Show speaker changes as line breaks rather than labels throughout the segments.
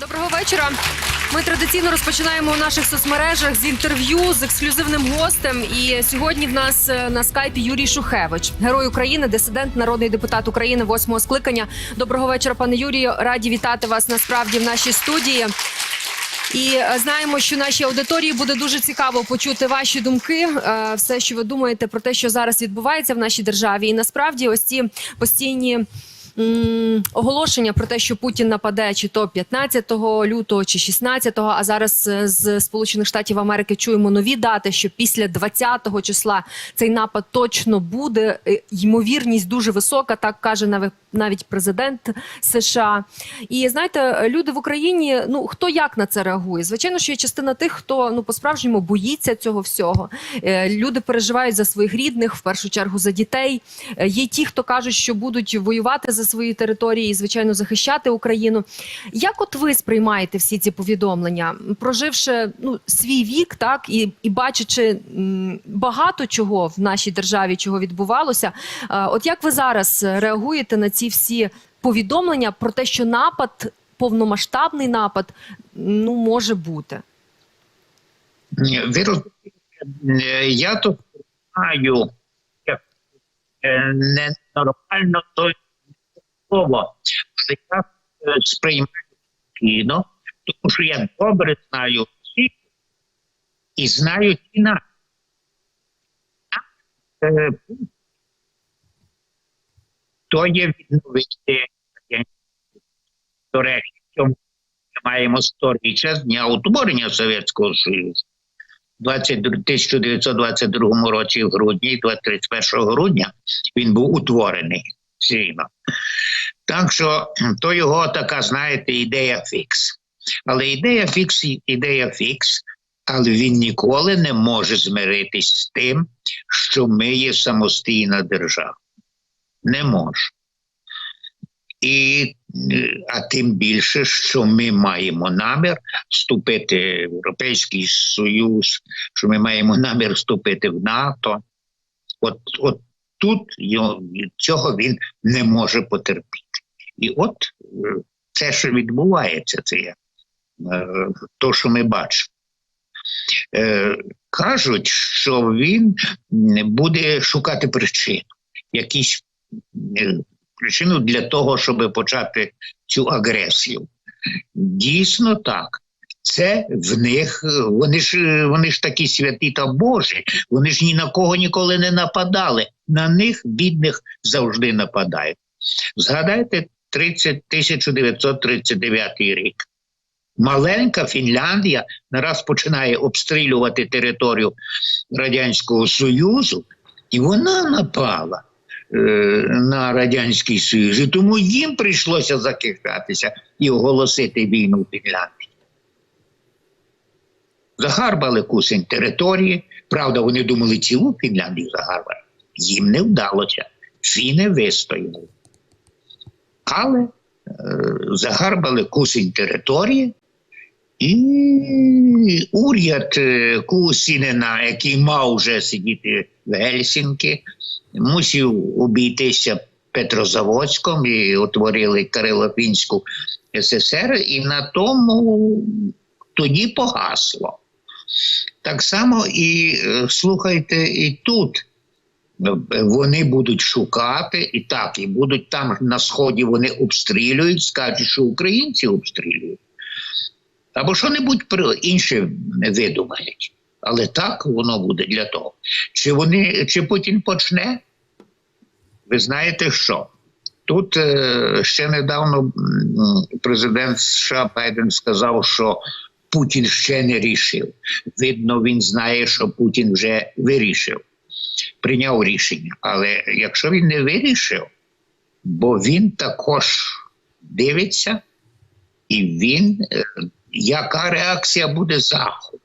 Доброго вечора. Ми традиційно розпочинаємо у наших соцмережах з інтерв'ю з ексклюзивним гостем. І сьогодні в нас е, на скайпі Юрій Шухевич, герой України, дисидент, народний депутат України восьмого скликання. Доброго вечора, пане Юрію. Раді вітати вас насправді в нашій студії. І е, знаємо, що нашій аудиторії буде дуже цікаво почути ваші думки, е, все, що ви думаєте про те, що зараз відбувається в нашій державі. І насправді, ось ці постійні. Оголошення про те, що Путін нападе чи то 15 лютого, чи 16, а зараз е, з Сполучених Штатів Америки чуємо нові дати, що після 20-го числа цей напад точно буде. Е, Ймовірність дуже висока, так каже навіть президент США. І знаєте, люди в Україні, ну хто як на це реагує? Звичайно, що є частина тих, хто ну по-справжньому боїться цього всього. Е, Люди переживають за своїх рідних, в першу чергу за дітей. Є ті, хто кажуть, що будуть воювати за свої території і, звичайно, захищати Україну. Як от ви сприймаєте всі ці повідомлення, проживши ну свій вік, так і, і бачачи багато чого в нашій державі, чого відбувалося? Е, От як ви зараз реагуєте на ці всі повідомлення про те, що напад, повномасштабний напад, ну може бути?
Ви я то знаю як е, ненормально то слово, я е, сприймаю кіно, тому що я добре знаю всіх і знаю ті наші. Е, То є відновити до речі, ми маємо сторіччя з дня утворення Совєтського Союзу. 1922 році, в грудні, 31 грудня, він був утворений сильно. Так що то його така, знаєте, ідея фікс. Але ідея фікс, ідея фікс, але він ніколи не може змиритись з тим, що ми є самостійна держава. Не може. І, е, а тим більше, що ми маємо намір вступити в Європейський Союз, що ми маємо намір вступити в НАТО. От, от тут цього він не може потерпіти. І от е, це, що відбувається, це є, е, то, що ми бачимо. Е, Кажуть, що він буде шукати причину, якісь причину для того, щоб почати цю агресію. Дійсно так. Це в них, вони ж вони ж такі святі та Божі, вони ж ні на кого ніколи не нападали. На них, бідних, завжди нападають. Згадайте 30, 1939 рік. Маленька Фінляндія нараз починає обстрілювати територію Радянського Союзу, і вона напала е, на Радянський Союз. І тому їм прийшлося захищатися і оголосити війну Фінляндії. Загарбали кусень території. Правда, вони думали цілу Фінляндію загарбати. Їм не вдалося. Фіни вистояли. Але е, загарбали кусень території, і уряд е, Кусінена, який мав вже сидіти в Гельсінкі, мусив обійтися Петрозаводськом і утворили Кирило-Фінську ССР, і на тому тоді погасло. Так само і е, слухайте, і тут е, вони будуть шукати, і так, і будуть там на сході вони обстрілюють, скажуть, що українці обстрілюють. Або що-небудь інше видумають. Але так воно буде для того. Чи вони, чи Путін почне? Ви знаєте що? Тут е, ще недавно президент США Байден сказав, що Путін ще не рішив. Видно, він знає, що Путін вже вирішив, прийняв рішення. Але якщо він не вирішив, бо він також дивиться, і він, е, яка реакція буде заходу?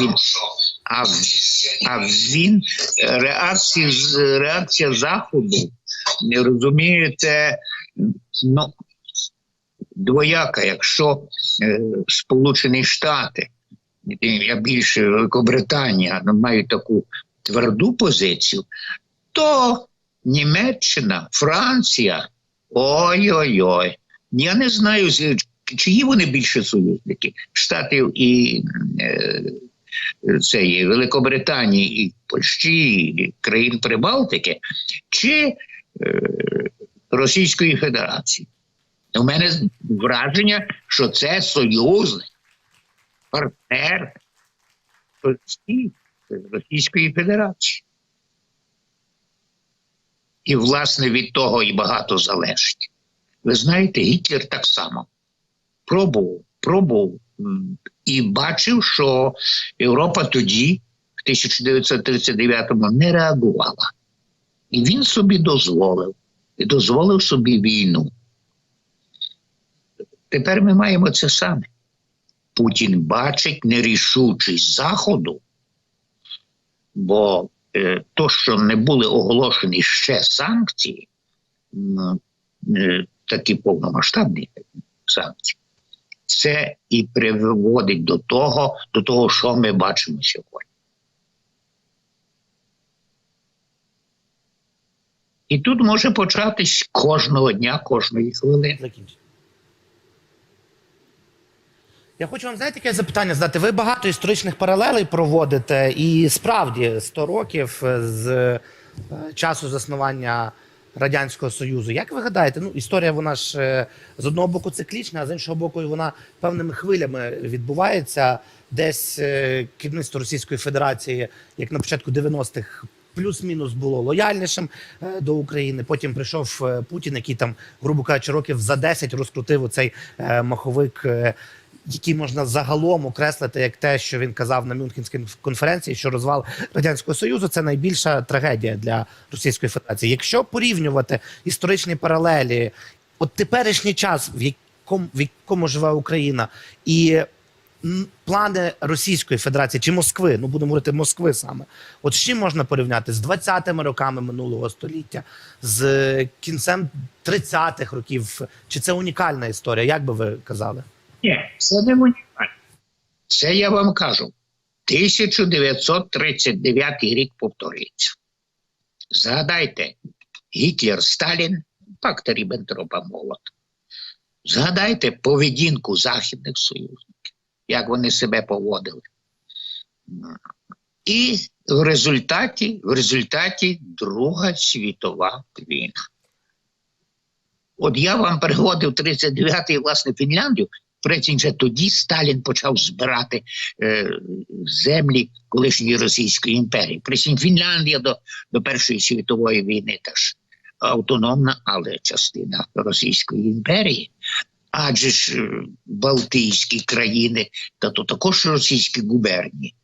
Він, а, а він реакція, реакція заходу, розумієте, ну, двояка, якщо е, Сполучені Штати, я більше Великобританія мають таку тверду позицію, то Німеччина, Франція, ой-ой-ой. Я не знаю, чиї вони більше союзники? Штатів і е, цієї Великобританії, і Польщі, і країн Прибалтики, чи е, Російської Федерації? У мене враження, що це союзник, партнер Російської Федерації. І, власне, від того і багато залежить. Ви знаєте, Гітлер так само пробував, пробував і бачив, що Європа тоді, в 1939-му, не реагувала. І він собі дозволив, і дозволив собі війну. Тепер ми маємо це саме. Путін бачить нерішучість Заходу, бо е, то, що не були оголошені ще санкції, е, такі повномасштабні санкції, це і приводить до того, до того, що ми бачимо сьогодні. І тут може початись кожного дня, кожної хвилини.
Я хочу вам знаєте, яке запитання задати. Ви багато історичних паралелей проводите, і справді 100 років з е, часу заснування Радянського Союзу. Як ви гадаєте, ну історія вона ж е, з одного боку циклічна, а з іншого боку, вона певними хвилями відбувається. Десь е, керівництво Російської Федерації, як на початку 90-х, плюс-мінус було лояльнішим е, до України. Потім прийшов е, Путін, який там, грубо кажучи, років за 10 розкрутив оцей е, маховик. Е, який можна загалом окреслити як те, що він казав на Мюнхенській конференції, що розвал радянського союзу це найбільша трагедія для Російської Федерації. Якщо порівнювати історичні паралелі, от теперішній час, в якому в якому живе Україна, і плани Російської Федерації чи Москви, ну будемо говорити Москви саме, от з чим можна порівняти з 20-ми роками минулого століття, з кінцем 30-х років, чи це унікальна історія? Як би ви казали?
Це не унікально. Це я вам кажу. 1939 рік повторюється. Згадайте, Гітлер, Сталін, пакт Ріббентропа Молот. Згадайте поведінку західних союзників, як вони себе поводили. І в результаті, в результаті Друга світова війна. От я вам приводив 39-й, власне, Фінляндію. Вже тоді Сталін почав збирати е, землі колишньої Російської імперії. Причому Фінляндія до, до Першої світової війни теж автономна, але частина Російської імперії. Адже ж е, Балтійські країни, та то також російські губернії,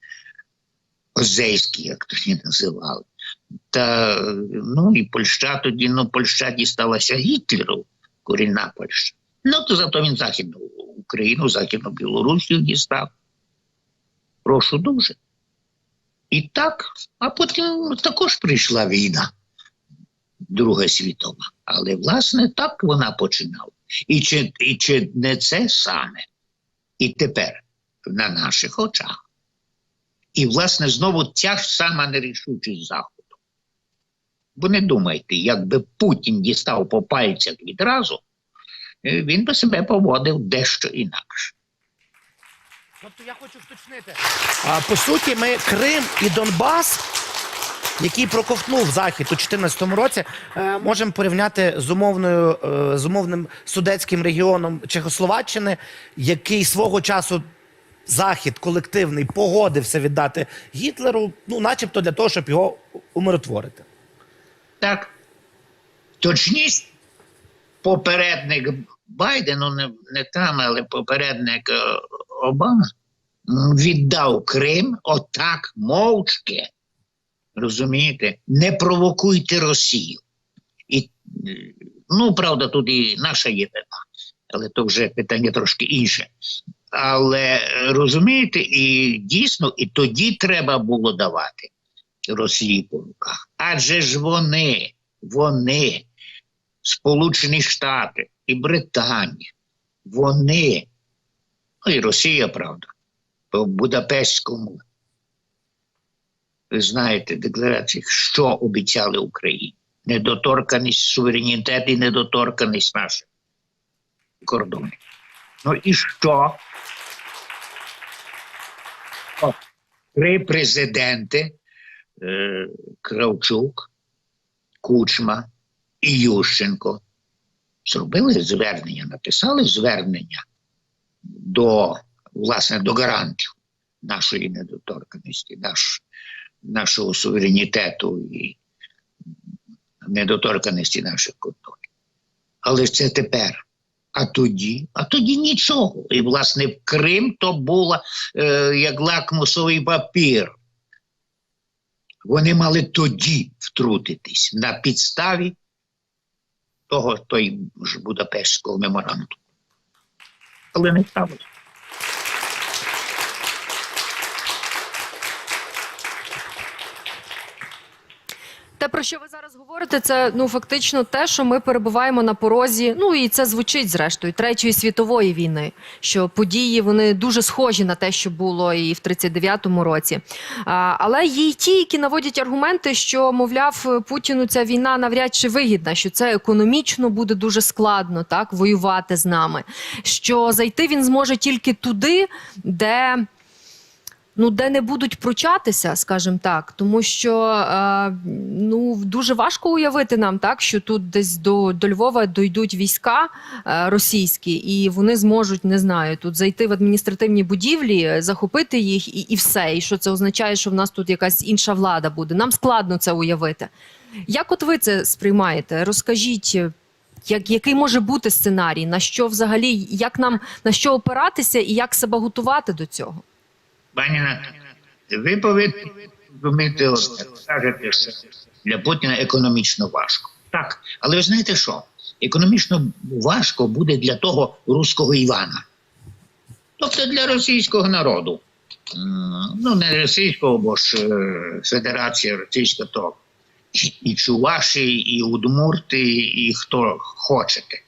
Озейські, як тоді називали. Та ну і Польща тоді, ну Польща дісталася Гітлеру, корінна Польща. Ну то зато він Західну Україну, Західну Білорусію дістав. Прошу дуже. І так, а потім також прийшла війна, Друга світова. Але власне так вона починала. І чи, і чи не це саме? І тепер на наших очах. І, власне, знову ця ж сама нерішучість Заходу. Бо не думайте, якби Путін дістав по пальцях відразу, він би себе поводив дещо інакше.
Тобто я хочу вточнити. А, по суті, ми Крим і Донбас, який проковтнув Захід у 2014 році, е, можемо порівняти з умовною е, з умовним судецьким регіоном Чехословаччини, який свого часу. Захід колективний погодився віддати Гітлеру, ну, начебто для того, щоб його умиротворити.
Так. Точніше, попередник Байдену, не, не там, але попередник е, Обама віддав Крим отак мовчки. Розумієте? Не провокуйте Росію. І, ну, правда, тут і наша є вина, але то вже питання трошки інше. Але розумієте, і дійсно, і тоді треба було давати Росії по руках. Адже ж вони, вони, Сполучені Штати і Британія, вони, ну і Росія, правда, по Будапештському, ви знаєте, декларації, що обіцяли Україні. Недоторканість, суверенітет і недоторканість наших кордонів. Ну і що? О, Три президенти е, Кравчук, Кучма і Ющенко зробили звернення, написали звернення до, власне, до гарантів нашої недоторканості, наш, нашого суверенітету і недоторканості наших кордонів. Але це тепер. А тоді, а тоді нічого. І, власне, Крим то було е, як лакмусовий папір. Вони мали тоді втрутитись на підставі того той ж Будапештського меморандуму. Але не сталося.
Те, про що ви зараз говорите, це ну фактично те, що ми перебуваємо на порозі. Ну і це звучить зрештою третьої світової війни. Що події вони дуже схожі на те, що було і в 39-му році. А, але є й ті, які наводять аргументи, що мовляв Путіну ця війна навряд чи вигідна, що це економічно буде дуже складно так воювати з нами. Що зайти він зможе тільки туди, де ну де не будуть пручатися, скажімо так, тому що е, ну дуже важко уявити нам так, що тут десь до, до Львова дойдуть війська е, російські, і вони зможуть не знаю тут зайти в адміністративні будівлі, захопити їх і, і все. І що це означає, що в нас тут якась інша влада буде. Нам складно це уявити. Як от ви це сприймаєте? Розкажіть. Як, який може бути сценарій, на що взагалі, як нам на що опиратися і як себе готувати до цього?
Пані Наталі, ви повинні розуміти, що для Путіна економічно важко. Так, але ви знаєте що? Економічно важко буде для того руського Івана. Тобто для російського народу. Ну, не російського, бо ж е, Федерація Російська, то і- Чуваші, і Удмурти, і хто хочете.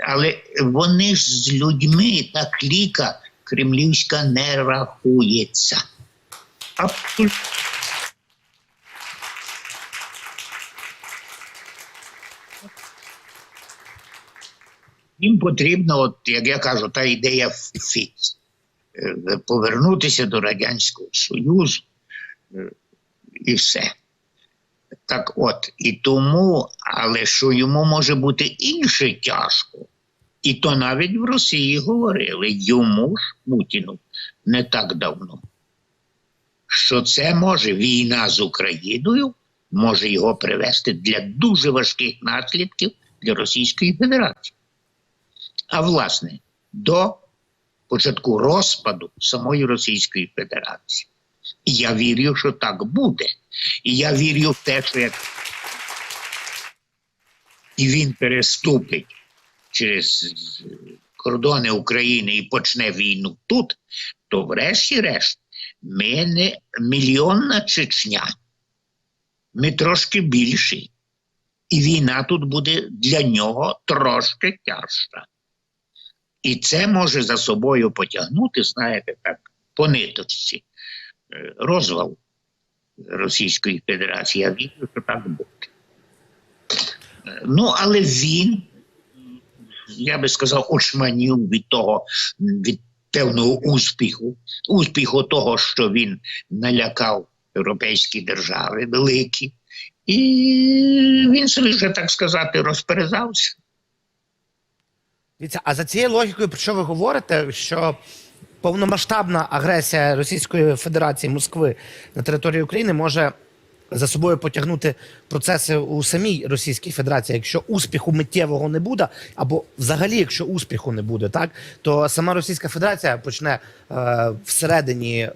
Але вони ж з людьми та кліка кремлівська не рахується. Абсолютно. Їм потрібно, от як я кажу, та ідея фікс. Е, Повернутися до Радянського Союзу е, і все. Так от, і тому, але що йому може бути інше тяжко, і то навіть в Росії говорили йому ж Путіну не так давно, що це може війна з Україною може його привести для дуже важких наслідків для Російської Федерації. А власне, до початку розпаду самої Російської Федерації. І я вірю, що так буде. І я вірю в те, що як і він переступить через кордони України і почне війну тут, то врешті-решт ми не мільйонна Чечня. Ми трошки більші. І війна тут буде для нього трошки тяжча. І це може за собою потягнути, знаєте, так, по ниточці е, розвал Російської Федерації. Я вірю, що так буде. Е, Ну, але він, я би сказав, очманів від того, від певного успіху, успіху того, що він налякав європейські держави великі, і він вже, так сказати, розперезався.
А за цією логікою, про що ви говорите, що повномасштабна агресія Російської Федерації Москви на території України може за собою потягнути процеси у самій Російській Федерації. Якщо успіху миттєвого не буде, або взагалі, якщо успіху не буде, так то сама Російська Федерація почне е, всередині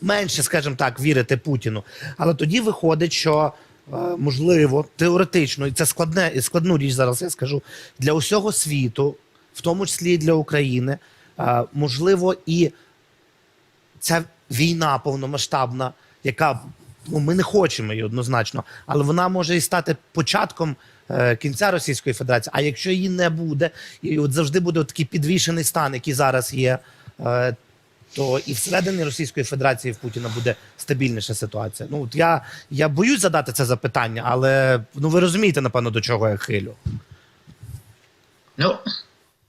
менше, скажімо так, вірити Путіну. Але тоді виходить, що е, можливо, теоретично, і це складне і складну річ зараз я скажу для усього світу, в тому числі для України, е, можливо, і ця війна повномасштабна, яка ну, ми не хочемо її однозначно, але вона може і стати початком е, кінця Російської Федерації. А якщо її не буде, і от завжди буде такий підвішений стан, який зараз є. Е, то і всередині Російської Федерації в Путіна буде стабільніша ситуація. Ну от я, я боюсь задати це запитання, але ну ви розумієте, напевно, до чого я хилю.
Ну,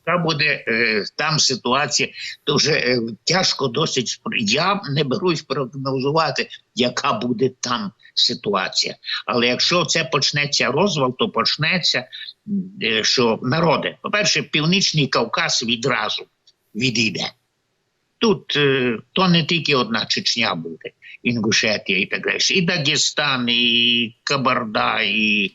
яка буде е, там ситуація, то вже е, тяжко досить. Я не берусь прогнозувати, яка буде там ситуація. Але якщо це почнеться розвал, то почнеться, е, що народи, по-перше, Північний Кавказ відразу відійде. Тут е, то не тільки одна Чечня буде, Інгушетія і так далі, і Дагестан, і Кабарда, і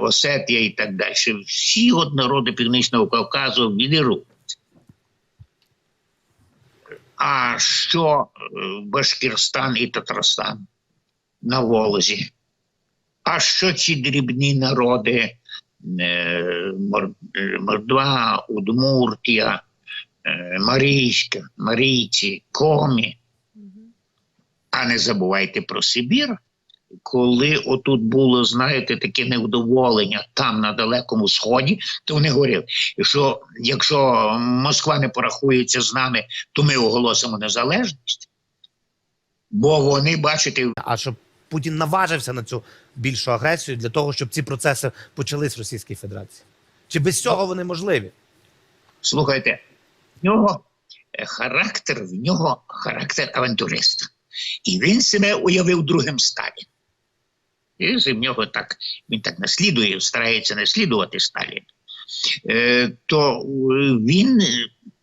Осетія і так далі. Всі от народи Північного Кавказу відіруть. А що е, Башкірстан і Татарстан на Волозі? А що ці дрібні народи е, Мордва, Удмуртія, Марійська, Марійці, Комі? А не забувайте про Сибір, коли отут було, знаєте, таке невдоволення там на Далекому Сході, то вони говорили, що якщо Москва не порахується з нами, то ми оголосимо незалежність. Бо вони, бачите,
А щоб Путін наважився на цю більшу агресію для того, щоб ці процеси почались в Російській Федерації? Чи без цього вони можливі?
слухайте, нього е, характер, в нього характер авантюриста. І він себе уявив другим Сталін. І з нього так, він так наслідує, старається наслідувати Сталін. Е, то е, він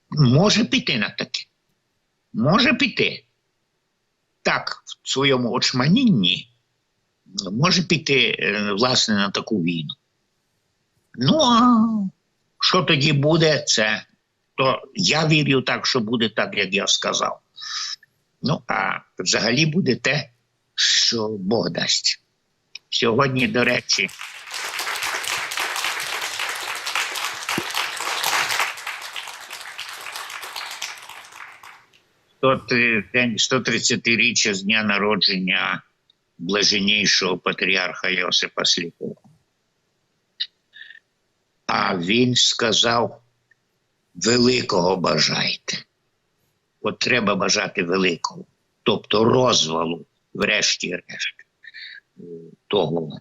може піти на таке. Може піти. Так, в своєму очманінні може піти, власне, на таку війну. Ну, а що тоді буде, це то я вірю так, що буде так, як я сказав. Ну, а взагалі буде те, що Бог дасть. Сьогодні, до речі, день 130-річчя з дня народження блаженнішого патріарха Йосипа Сліпого. А він сказав: великого бажайте. От треба бажати великого, тобто розвалу, врешті-решт, того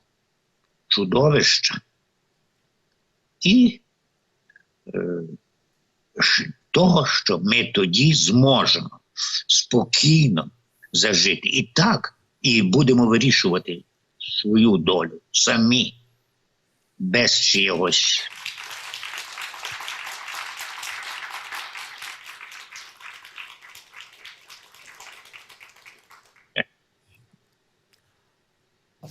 чудовища. І е, того, що ми тоді зможемо спокійно зажити. І так, і будемо вирішувати свою долю самі, без чогось.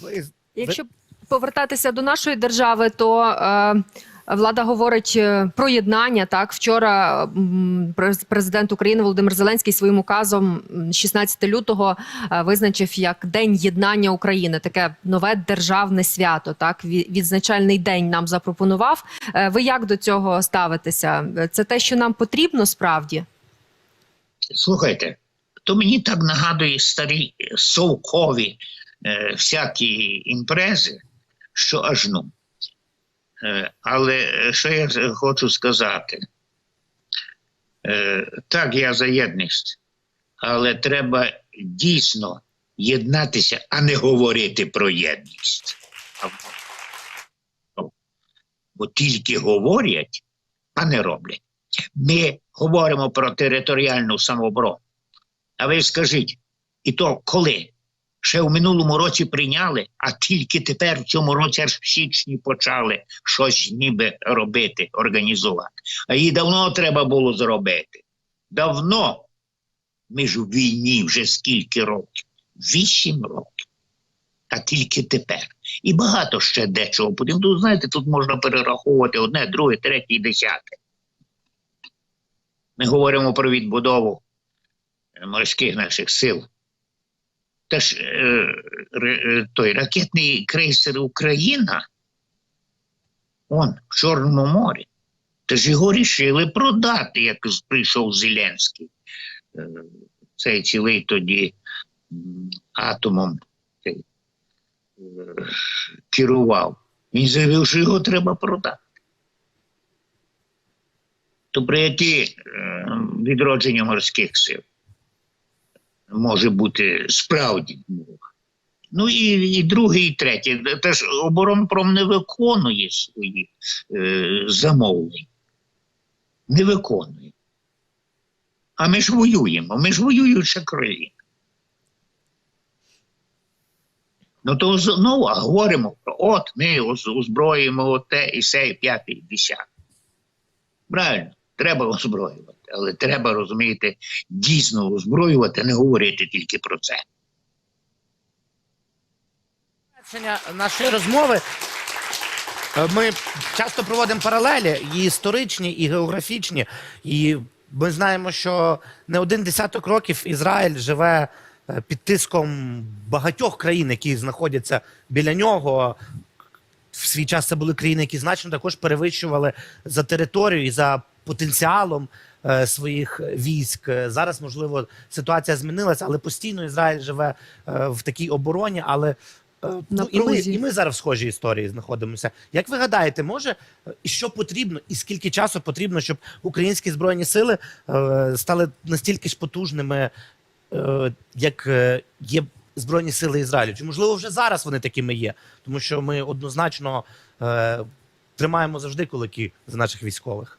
Ви
Якщо повертатися до нашої держави, то е, влада говорить е, про єднання. Так вчора президент України Володимир Зеленський своїм указом 16 лютого е, визначив як День єднання України, таке нове державне свято. Так відзначальний день нам запропонував. Е, Ви як до цього ставитеся? Це те, що нам потрібно справді?
Слухайте, то мені так нагадує старі совкові е, всякі імпрези, що аж ну. Е, але е, що я хочу сказати? Е, так, я за єдність, але треба дійсно єднатися, а не говорити про єдність. Бо тільки говорять, а не роблять. Ми говоримо про територіальну самооборону. А ви скажіть, і то коли? Ще в минулому році прийняли, а тільки тепер в цьому році аж в січні почали щось ніби робити, організувати. А її давно треба було зробити. Давно. Ми ж у війні вже скільки років? Вісім років. А тільки тепер. І багато ще дечого. Потім, тут, знаєте, тут можна перераховувати одне, друге, третє і десяте. Ми говоримо про відбудову морських наших сил. Та ж е, е, той ракетний крейсер Україна, он в Чорному морі. Та ж його рішили продати, як прийшов Зеленський. Е, цей цілий тоді атомом цей, е, керував. Він заявив, що його треба продати. То при які відродження морських сил може бути справді мова. Ну і, і друге, і третє. Теж оборонпром не виконує свої е, замовлення. не виконує. А ми ж воюємо, ми ж воююча країна. Ну то знову говоримо про от ми оз- озброїмо те і се, і п'яте, десяте. Правильно, треба озброювати, але треба розумієте, дійсно озброювати, не говорити тільки про це.
Нашої розмови. Е, Ми часто проводимо паралелі і історичні, і географічні. І ми знаємо, що не один десяток років Ізраїль живе е, під тиском багатьох країн, які знаходяться біля нього. В свій час це були країни, які значно також перевищували за територію і за потенціалом своїх військ. Е, Зараз, можливо, ситуація змінилася, але постійно Ізраїль живе е, в такій обороні. Але е, ну, і, ми, і ми зараз в схожій історії знаходимося. Як ви гадаєте, може е, і що потрібно, і скільки часу потрібно, щоб українські збройні сили е, стали настільки ж потужними, е, як е, є Збройні сили Ізраїлю? Чи можливо вже зараз вони такими є? Тому що ми однозначно е, тримаємо завжди кулаки за наших військових.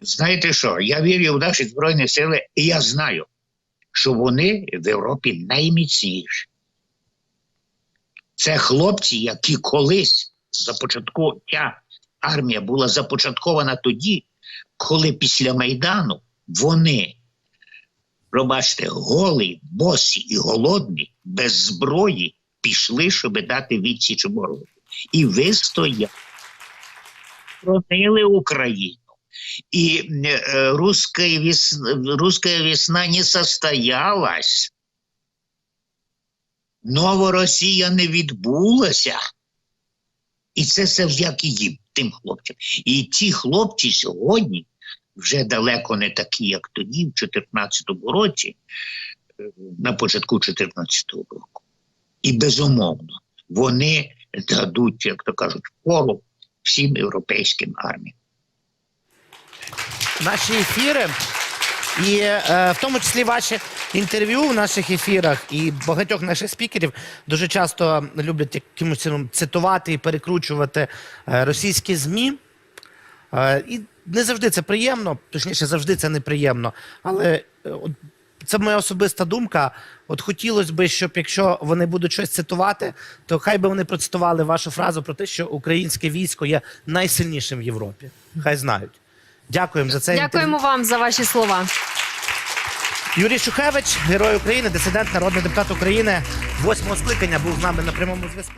Знаєте що? Я вірю в наші Збройні Сили, і я знаю, що вони в Європі найміцніші. Це хлопці, які колись започатку ця армія була започаткована тоді, коли після Майдану вони, пробачте, голі, босі і голодні, без зброї пішли, щоб дати відсіч ворогу. І вистояли, боронили Україну. И э, русская, весна, русская весна не состоялась. Новоросія не відбулася. І це все завдяки їм, тим хлопцям. І ті хлопці сьогодні вже далеко не такі, як тоді, в 2014 році, е, на початку 2014 року. І безумовно, вони дадуть, як то кажуть, пору всім європейським арміям.
Наші ефіри, і е, в тому числі ваші інтерв'ю в наших ефірах, і багатьох наших спікерів дуже часто люблять якимось цитувати і перекручувати е, російські ЗМІ. Е, і не завжди це приємно, точніше, завжди це неприємно. Але е, от, це моя особиста думка. От хотілося б, щоб якщо вони будуть щось цитувати, то хай би вони процитували вашу фразу про те, що українське військо є найсильнішим в Європі. Хай знають. Дякуємо за це.
Дякуємо вам за ваші слова.
Юрій Шухевич, герой України, дисидент, народний депутат України, восьмого скликання, був з нами на прямому зв'язку.